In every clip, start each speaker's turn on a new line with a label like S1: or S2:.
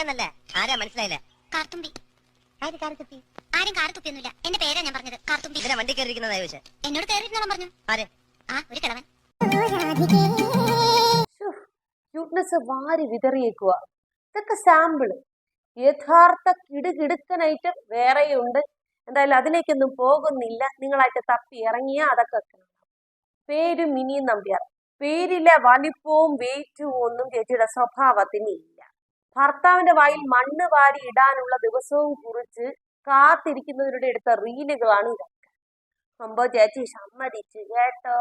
S1: പറയാന്നല്ല ആരാ മനസ്സിലായില്ല?
S2: കാർത്തുമ്പി.
S1: ആര് കാരത്തുപ്പി
S2: ആരും കാർതുപ്ിയൊന്നുമില്ല എന്റെ പേരാ ഞാൻ പറഞ്ഞത്. കാർത്തുമ്പി.
S1: ഇതിനെ വണ്ടി കയറിയിരിക്കുന്നതായി ചോദിച്ചേ
S2: എന്നോട് കയറിയിരുന്നോളം പറഞ്ഞു.
S1: ആര്?
S2: ആ ഒരു കിളവൻ.
S3: ക്യൂട്ട്നെസ് വാരി വിതറിയേക്കുക ഇതൊക്കെ സാമ്പിൾ യഥാർത്ഥ കിടുകിടുക്കൻ ഐറ്റം വേറെയുണ്ട്. എന്തായാലും അതിലേക്കൊന്നും പോകുന്നില്ല. നിങ്ങളായിട്ട് തപ്പി ഇറങ്ങിയ അതൊക്കെ പേര് മിനി നമ്പ്യാർ. പേരിലെ വലിപ്പവും വെയിറ്റും ഒന്നും ചേച്ചിയുടെ സ്വഭാവത്തിന് ഇല്ല. ഭർത്താവിന്റെ വായിൽ മണ്ണ് വാരി ഇടാനുള്ള ദിവസവും കുറിച്ച് കാത്തിരിക്കുന്നവരുടെ എടുത്ത റീലുകളാണ് ഇതൊക്കെ. സംഭവ ചേച്ചി സമ്മതിച്ച് കേട്ടോ.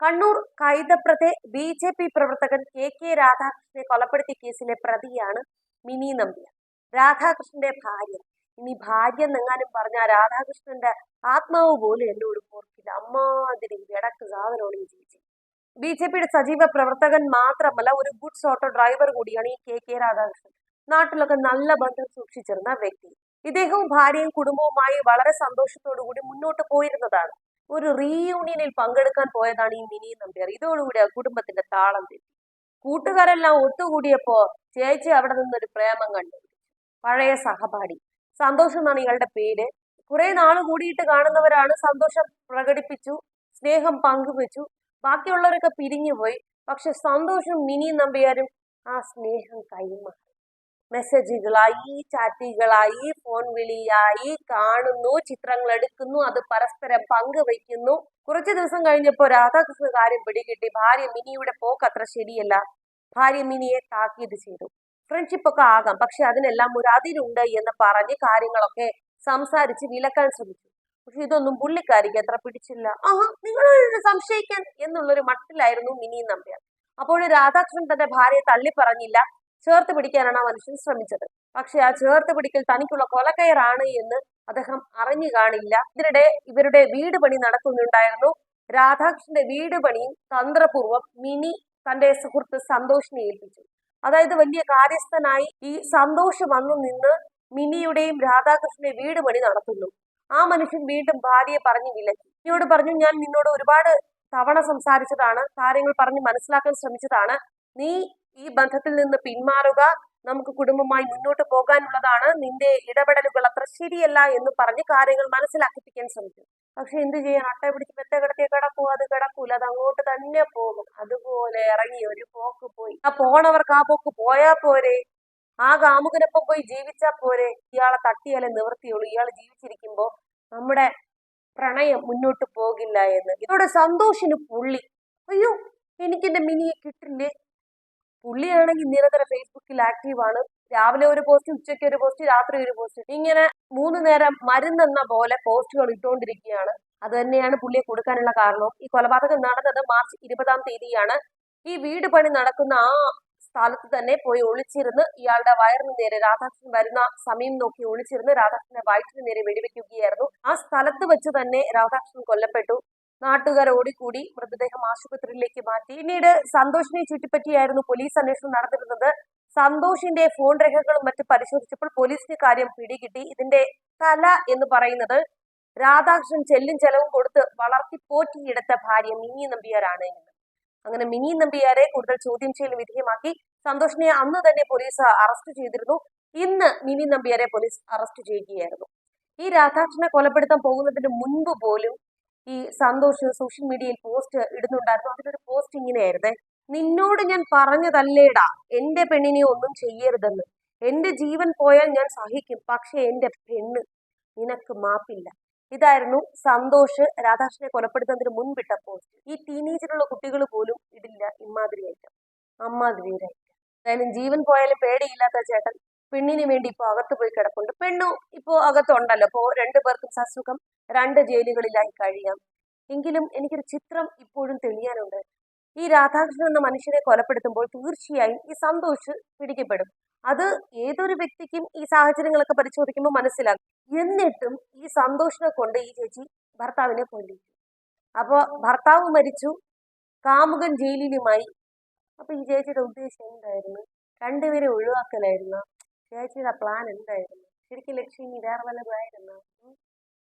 S3: കണ്ണൂർ കൈതപ്രത്തെ ബി ജെ പി പ്രവർത്തകൻ കെ കെ രാധാകൃഷ്ണനെ കൊലപ്പെടുത്തിയ കേസിലെ പ്രതിയാണ് മിനി നമ്പ്യാർ. രാധാകൃഷ്ണന്റെ ഭാര്യ. ഇനി ഭാര്യ എന്നെങ്ങാനും പറഞ്ഞ രാധാകൃഷ്ണന്റെ ആത്മാവ് പോലും എന്നോട് ഓർക്കില്ല. അമ്മാതിരി ഇടയ്ക്ക് സാധനമാണ് ഈ ബി ജെ പിയുടെ സജീവ പ്രവർത്തകൻ മാത്രമല്ല ഒരു ഗുഡ്സ് ഓട്ടോ ഡ്രൈവർ കൂടിയാണ് ഈ കെ കെ രാധാകൃഷ്ണൻ. നാട്ടിലൊക്കെ നല്ല ബന്ധം സൂക്ഷിച്ചിരുന്ന വ്യക്തി. ഇദ്ദേഹവും ഭാര്യയും കുടുംബവുമായി വളരെ കൂടി മുന്നോട്ട് പോയിരുന്നതാണ്. ഒരു റീയൂണിയനിൽ പങ്കെടുക്കാൻ പോയതാണ് ഈ മിനി നമ്പ്യാർ. ഇതോടുകൂടി ആ കുടുംബത്തിന്റെ താളം തെറ്റി. കൂട്ടുകാരെല്ലാം ഒത്തുകൂടിയപ്പോ ചേച്ചി അവിടെ നിന്നൊരു പ്രേമം കണ്ടു. പഴയ സഹപാഠി. സന്തോഷം എന്നാണ് ഇയാളുടെ പേര്. കുറെ നാൾ കൂടിയിട്ട് കാണുന്നവരാണ് സന്തോഷം പ്രകടിപ്പിച്ചു സ്നേഹം പങ്കുവെച്ചു. ബാക്കിയുള്ളവരൊക്കെ പിരിഞ്ഞുപോയി. പക്ഷെ സന്തോഷം മിനി നമ്പിയാരും ആ സ്നേഹം കൈമാറി. മെസ്സേജുകളായി ചാറ്റുകളായി ഫോൺ വിളിയായി കാണുന്നു ചിത്രങ്ങൾ എടുക്കുന്നു അത് പരസ്പരം പങ്കുവയ്ക്കുന്നു. കുറച്ചു ദിവസം കഴിഞ്ഞപ്പോൾ രാധാകൃഷ്ണ കാര്യം പിടികിട്ടി. ഭാര്യ മിനിയുടെ പോക്ക് അത്ര ശരിയല്ല. ഭാര്യ മിനിയെ താക്കീത് ചെയ്തു. ഫ്രണ്ട്ഷിപ്പ് ഒക്കെ ആകാം. പക്ഷെ അതിനെല്ലാം ഒരു അതിരുണ്ട് എന്ന് പറഞ്ഞ് കാര്യങ്ങളൊക്കെ സംസാരിച്ച് വിലക്കാൻ ശ്രമിച്ചു. പക്ഷെ ഇതൊന്നും പുള്ളിക്കാരിക്ക് അത്ര പിടിച്ചില്ല. ആഹാ നിങ്ങൾ സംശയിക്കാൻ എന്നുള്ളൊരു മട്ടിലായിരുന്നു മിനി നമ്പ്യാർ. അപ്പോൾ രാധാകൃഷ്ണൻ തന്റെ ഭാര്യയെ തള്ളി പറഞ്ഞില്ല. ചേർത്ത് പിടിക്കാനാണ് ആ മനുഷ്യൻ ശ്രമിച്ചത്. പക്ഷെ ആ ചേർത്ത് പിടിക്കൽ തനിക്കുള്ള കൊലക്കയറാണ് എന്ന് അദ്ദേഹം അറിഞ്ഞു കാണില്ല. ഇതിനിടെ ഇവരുടെ വീട് പണി നടക്കുന്നുണ്ടായിരുന്നു. രാധാകൃഷ്ണന്റെ വീട് പണിയും തന്ത്രപൂർവം മിനി തന്റെ സുഹൃത്ത് സന്തോഷിനെ ഏൽപ്പിച്ചു. അതായത് വലിയ കാര്യസ്ഥനായി ഈ സന്തോഷം വന്നു നിന്ന് മിനിയുടെയും രാധാകൃഷ്ണന്റെ വീട് പണി നടത്തുന്നു. ആ മനുഷ്യൻ വീണ്ടും ഭാര്യയെ പറഞ്ഞു വിലക്കി. എന്നോട് പറഞ്ഞു ഞാൻ നിന്നോട് ഒരുപാട് തവണ സംസാരിച്ചതാണ് കാര്യങ്ങൾ പറഞ്ഞ് മനസ്സിലാക്കാൻ ശ്രമിച്ചതാണ്. നീ ഈ ബന്ധത്തിൽ നിന്ന് പിന്മാറുക നമുക്ക് കുടുംബമായി മുന്നോട്ട് പോകാനുള്ളതാണ്. നിന്റെ ഇടപെടലുകൾ അത്ര ശരിയല്ല എന്ന് പറഞ്ഞ് കാര്യങ്ങൾ മനസ്സിലാക്കിപ്പിക്കാൻ ശ്രമിച്ചു പക്ഷെ എന്ത് ചെയ്യാൻ? അട്ട പിടിച്ച് മെത്ത കിടത്തിയ കിടക്കൂ അത് കിടക്കൂല അത് അങ്ങോട്ട് തന്നെ പോകും. അതുപോലെ ഇറങ്ങി ഒരു പോക്ക് പോയി. ആ പോണവർക്ക് ആ പോക്ക് പോയാ പോരെ. ആ കാമുകനൊപ്പം പോയി ജീവിച്ചാൽ പോരെ. ഇയാളെ തട്ടിയാലേ നിവർത്തിയുള്ളൂ ഇയാൾ ജീവിച്ചിരിക്കുമ്പോൾ നമ്മുടെ പ്രണയം മുന്നോട്ട് പോകില്ല എന്ന്. ഇതോടെ സന്തോഷിന് പുള്ളി. അയ്യോ എനിക്കെന്റെ മിനിയെ കിട്ടില്ലേ? പുള്ളിയാണെങ്കിൽ നിരന്തരം ഫേസ്ബുക്കിൽ ആക്റ്റീവാണ്. രാവിലെ ഒരു പോസ്റ്റ് ഉച്ചയ്ക്ക് ഒരു പോസ്റ്റ് രാത്രി ഒരു പോസ്റ്റ്. ഇങ്ങനെ മൂന്ന് നേരം മരുന്നെന്ന പോലെ പോസ്റ്റുകൾ ഇട്ടുകൊണ്ടിരിക്കുകയാണ് അത് തന്നെയാണ് പുള്ളിയെ കൊടുക്കാനുള്ള കാരണം ഈ കൊലപാതകം നടന്നത് മാർച്ച് ഇരുപതാം തീയതിയാണ്. ഈ വീട് പണി നടക്കുന്ന ആ സ്ഥലത്ത് തന്നെ പോയി ഒളിച്ചിരുന്ന് ഇയാളുടെ വയറിന് നേരെ രാധാകൃഷ്ണൻ വരുന്ന സമയം നോക്കി ഒളിച്ചിരുന്ന് രാധാകൃഷ്ണന്റെ വയറ്റിന് നേരെ വെടിവെക്കുകയായിരുന്നു. ആ സ്ഥലത്ത് വെച്ച് തന്നെ രാധാകൃഷ്ണൻ കൊല്ലപ്പെട്ടു. നാട്ടുകാർ ഓടിക്കൂടി മൃതദേഹം ആശുപത്രിയിലേക്ക് മാറ്റി. പിന്നീട് സന്തോഷിനെ ചുറ്റിപ്പറ്റിയായിരുന്നു പോലീസ് അന്വേഷണം നടന്നിരുന്നത്. സന്തോഷിന്റെ ഫോൺ രേഖകളും മറ്റും പരിശോധിച്ചപ്പോൾ പോലീസിന് കാര്യം പിടികിട്ടി. ഇതിന്റെ തല എന്ന് പറയുന്നത് രാധാകൃഷ്ണൻ ചെല്ലും ചെലവും കൊടുത്ത് വളർത്തി പോറ്റിയെടുത്ത ഭാര്യ മിനി നമ്പിയാരാണ് എന്ന്. അങ്ങനെ മിനി നമ്പിയാരെ കൂടുതൽ ചോദ്യം ചെയ്യൽ വിധേയമാക്കി. സന്തോഷിനെ അന്ന് തന്നെ പോലീസ് അറസ്റ്റ് ചെയ്തിരുന്നു. ഇന്ന് മിനി നമ്പിയാരെ പോലീസ് അറസ്റ്റ് ചെയ്യുകയായിരുന്നു. ഈ രാധാകൃഷ്ണനെ കൊലപ്പെടുത്താൻ പോകുന്നതിന് മുൻപ് പോലും ഈ സന്തോഷ് സോഷ്യൽ മീഡിയയിൽ പോസ്റ്റ് ഇടുന്നുണ്ടായിരുന്നു. അതിലൊരു പോസ്റ്റ് ഇങ്ങനെയായിരുന്നേ. നിന്നോട് ഞാൻ പറഞ്ഞതല്ലേടാ. എന്റെ പെണ്ണിനെ ഒന്നും ചെയ്യരുതെന്ന്. എന്റെ ജീവൻ പോയാൽ ഞാൻ സഹിക്കും. പക്ഷെ എന്റെ പെണ്ണ് നിനക്ക് മാപ്പില്ല. ഇതായിരുന്നു സന്തോഷ് രാധാകൃഷ്ണനെ കൊലപ്പെടുത്തുന്നതിന് മുൻപിട്ട പോസ്റ്റ് ഈ ടീനേജിലുള്ള കുട്ടികൾ പോലും ഇടില്ല ഇമാതിരി ഐറ്റം അമ്മാതിരി ഒരു ഐറ്റം ജീവൻ പോയാലും പേടിയില്ലാത്ത ചേട്ടൻ പെണ്ണിന് വേണ്ടി ഇപ്പൊ അകത്ത് പോയി കിടപ്പുണ്ട്. പെണ്ണു ഇപ്പോ അകത്തുണ്ടല്ലോ. അപ്പോ രണ്ടു പേർക്കും സസുഖം രണ്ട് ജയിലുകളിലായി കഴിയാം. എങ്കിലും എനിക്കൊരു ചിത്രം ഇപ്പോഴും തെളിയാനുണ്ട്. ഈ രാധാകൃഷ്ണൻ എന്ന മനുഷ്യനെ കൊലപ്പെടുത്തുമ്പോൾ തീർച്ചയായും ഈ സന്തോഷ് പിടിക്കപ്പെടും. അത് ഏതൊരു വ്യക്തിക്കും ഈ സാഹചര്യങ്ങളൊക്കെ പരിശോധിക്കുമ്പോൾ മനസ്സിലാകും. എന്നിട്ടും ഈ സന്തോഷിനെ കൊണ്ട് ഈ ചേച്ചി ഭർത്താവിനെ കൊല്ലിച്ചു അപ്പോൾ ഭർത്താവ് മരിച്ചു. കാമുകൻ ജയിലിലുമായി. അപ്പൊ ഈ ചേച്ചിയുടെ ഉദ്ദേശം എന്തായിരുന്നു? രണ്ടുപേരെ ഒഴിവാക്കലായിരുന്നു? ചേച്ചിയുടെ പ്ലാൻ എന്തായിരുന്നു? ശരിക്കും ലക്ഷ്മി വേറെ വല്ലതുമായിരുന്നു